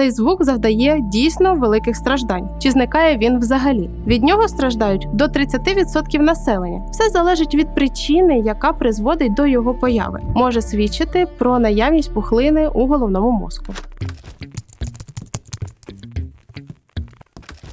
цей звук завдає дійсно великих страждань. Чи зникає він взагалі? Від нього страждають до 30% населення. Все залежить від причини, яка призводить до його появи. Може свідчити про наявність пухлини у головному мозку.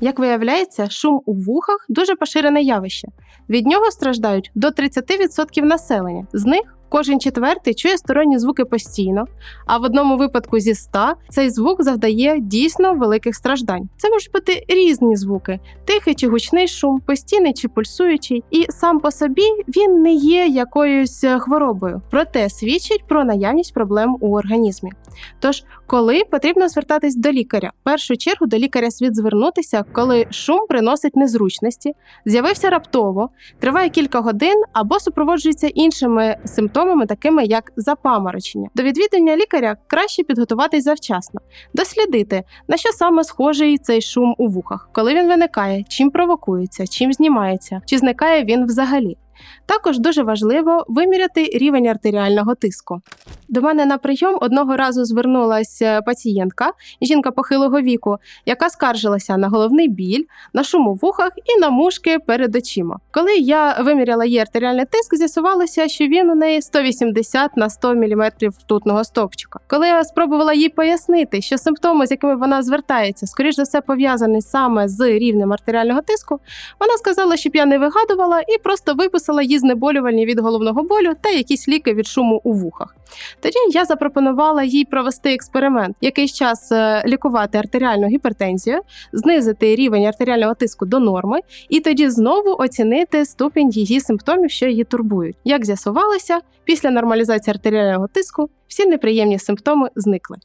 Як виявляється, шум у вухах дуже поширене явище. Від нього страждають до 30% населення. З них кожен четвертий чує сторонні звуки постійно, а в одному випадку зі 100 цей звук завдає дійсно великих страждань. Це можуть бути різні звуки: тихий чи гучний шум, постійний чи пульсуючий, і сам по собі він не є якоюсь е, хворобою, проте свідчить про наявність проблем у організмі. Тож, коли потрібно звертатись до лікаря, в першу чергу до лікаря слід звернутися, коли шум приносить незручності, з'явився раптово, триває кілька годин або супроводжується іншими симптомами, такими як запаморочення. До відвідання лікаря краще підготуватись завчасно, дослідити, на що саме схожий цей шум у вухах, коли він виникає, чим провокується, чим знімається, чи зникає він взагалі. Також дуже важливо виміряти рівень артеріального тиску. До мене на прийом одного разу звернулася пацієнтка, жінка похилого віку, яка скаржилася на головний біль, на шум у вухах і на мушки перед очима. Коли я виміряла її артеріальний тиск, з'ясувалося, що він у неї 180 на 100 мм ртутного стовпчика. Коли я спробувала їй пояснити, що симптоми, з якими вона звертається, скоріш за все пов'язані саме з рівнем артеріального тиску, вона сказала, щоб я не вигадувала і просто виписала їй знеболювальні від головного болю та якісь ліки від шуму у вухах. Тоді я запропонувала їй провести експеримент, якийсь час е, лікувати артеріальну гіпертензію, знизити рівень артеріального тиску до норми, і тоді знову оцінити ступінь її симптомів, що її турбують. Як з'ясувалося, після нормалізації артеріального тиску всі неприємні симптоми зникли.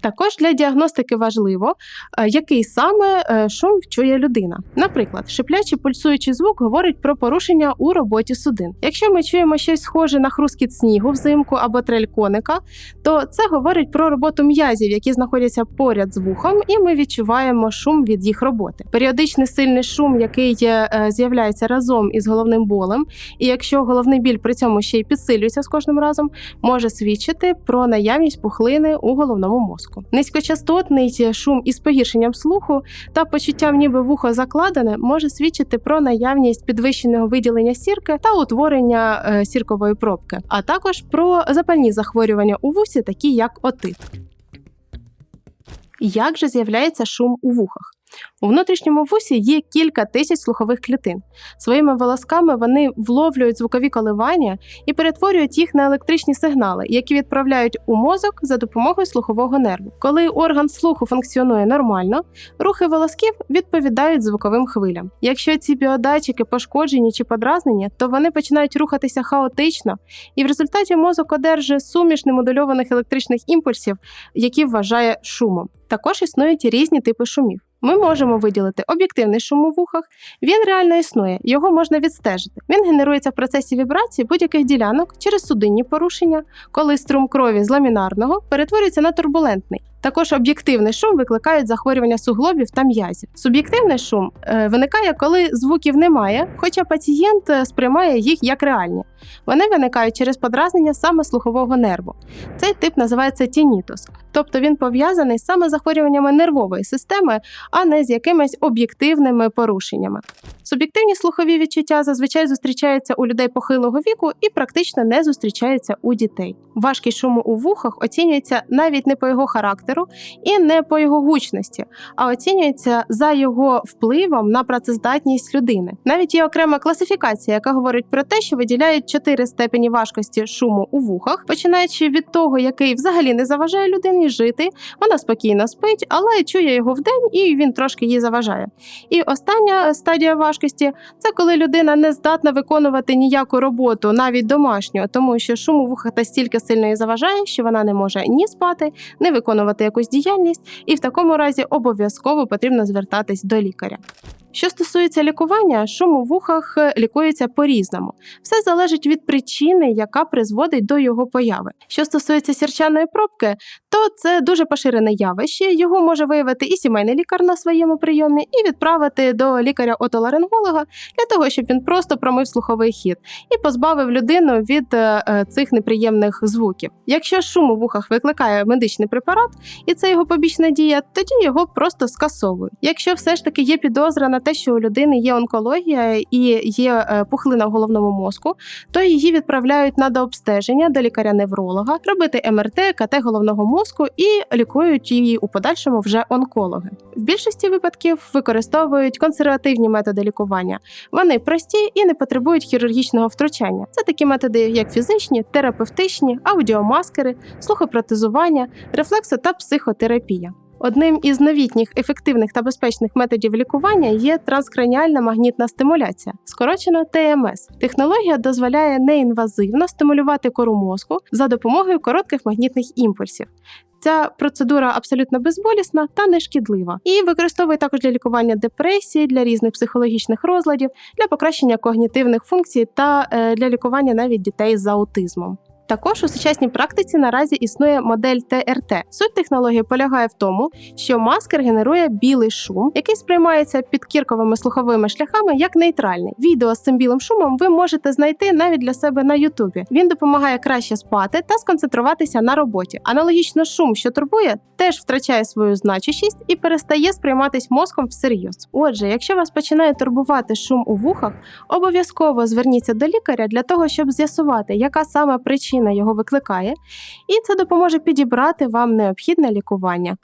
Також для діагностики важливо, е, який саме е, шум чує людина. Наприклад, шиплячий пульсуючий звук говорить про порушення у роботі судин. Якщо ми чуємо щось схоже на хрускіт снігу взимку або трель коника, то це говорить про роботу м'язів, які знаходяться поряд з вухом, і ми відчуваємо шум від їх роботи. Періодичний сильний шум, який е, з'являється разом із головним болем, і якщо головний біль при цьому ще й підсилюється з кожним разом, може свідчити про наявність пухлини у головному мозку. Низькочастотний шум із погіршенням слуху та почуттям, ніби вухо закладене, може свідчити про наявність підвищеного виділення сірки та утворення е, сіркової пробки, а також про запальні захворювання у вусі, такі як отит. Як же з'являється шум у вухах? У внутрішньому вусі є кілька тисяч слухових клітин. Своїми волосками вони вловлюють звукові коливання і перетворюють їх на електричні сигнали, які відправляють у мозок за допомогою слухового нерву. Коли орган слуху функціонує нормально, рухи волосків відповідають звуковим хвилям. Якщо ці біодатчики пошкоджені чи подразнені, то вони починають рухатися хаотично, і в результаті мозок одержує суміш немодульованих електричних імпульсів, які вважає шумом. Також існують різні типи шумів. Ми можемо виділити об'єктивний шум у вухах. Він реально існує, його можна відстежити. Він генерується в процесі вібрації будь-яких ділянок через судинні порушення, коли струм крові з ламінарного перетворюється на турбулентний. Також об'єктивний шум викликають захворювання суглобів та м'язів. Суб'єктивний шум е, виникає, коли звуків немає, хоча пацієнт е, сприймає їх як реальні. Вони виникають через подразнення саме слухового нерву. Цей тип називається тінітус, тобто він пов'язаний саме з захворюваннями нервової системи, а не з якимись об'єктивними порушеннями. Суб'єктивні слухові відчуття зазвичай зустрічаються у людей похилого віку і практично не зустрічаються у дітей. Важкість шуму у вухах оцінюється навіть не по його характеру і не по його гучності, а оцінюється за його впливом на працездатність людини. Навіть є окрема класифікація, яка говорить про те, що виділяють чотири степені важкості шуму у вухах, починаючи від того, який взагалі не заважає людині жити, вона спокійно спить, але чує його вдень і він трошки їй заважає. І остання стадія важкості це коли людина не здатна виконувати ніяку роботу, навіть домашню, тому що шум у вухах настільки сильно їй заважає, що вона не може ні спати, ні виконувати якусь діяльність, і в такому разі обов'язково потрібно звертатись до лікаря. Що стосується лікування, шум у вухах е, лікується по-різному. Все залежить від причини, яка призводить до його появи. Що стосується сірчаної пробки, то це дуже поширене явище. Його може виявити і сімейний лікар на своєму прийомі, і відправити до лікаря-отоларинголога для того, щоб він просто промив слуховий хід і позбавив людину від е, е, цих неприємних звуків. Якщо шум у вухах викликає медичний препарат, і це його побічна дія, тоді його просто скасовують. Якщо все ж таки є підозра на те, що у людини є онкологія і є е, пухлина в головному мозку, то її відправляють на дообстеження до лікаря-невролога, робити МРТ, КТ головного мозку і лікують її у подальшому вже онкологи. В більшості випадків використовують консервативні методи лікування. Вони прості і не потребують хірургічного втручання. Це такі методи, як фізичні, терапевтичні, аудіомаскери, слухопротезування, рефлексо та психотерапія. Одним із новітніх ефективних та безпечних методів лікування є транскраніальна магнітна стимуляція, скорочено ТМС. Технологія дозволяє неінвазивно стимулювати кору мозку за допомогою коротких магнітних імпульсів. Ця процедура абсолютно безболісна та нешкідлива і використовує також для лікування депресії, для різних психологічних розладів, для покращення когнітивних функцій та е, для лікування навіть дітей з аутизмом. Також у сучасній практиці наразі існує модель ТРТ. Суть технології полягає в тому, що маскер генерує білий шум, який сприймається підкірковими слуховими шляхами як нейтральний. Відео з цим білим шумом ви можете знайти навіть для себе на Ютубі. Він допомагає краще спати та сконцентруватися на роботі. Аналогічно шум, що турбує, теж втрачає свою значущість і перестає сприйматись мозком всерйоз. Отже, якщо вас починає турбувати шум у вухах, обов'язково зверніться до лікаря для того, щоб з'ясувати, яка саме причина його викликає, і це допоможе підібрати вам необхідне лікування.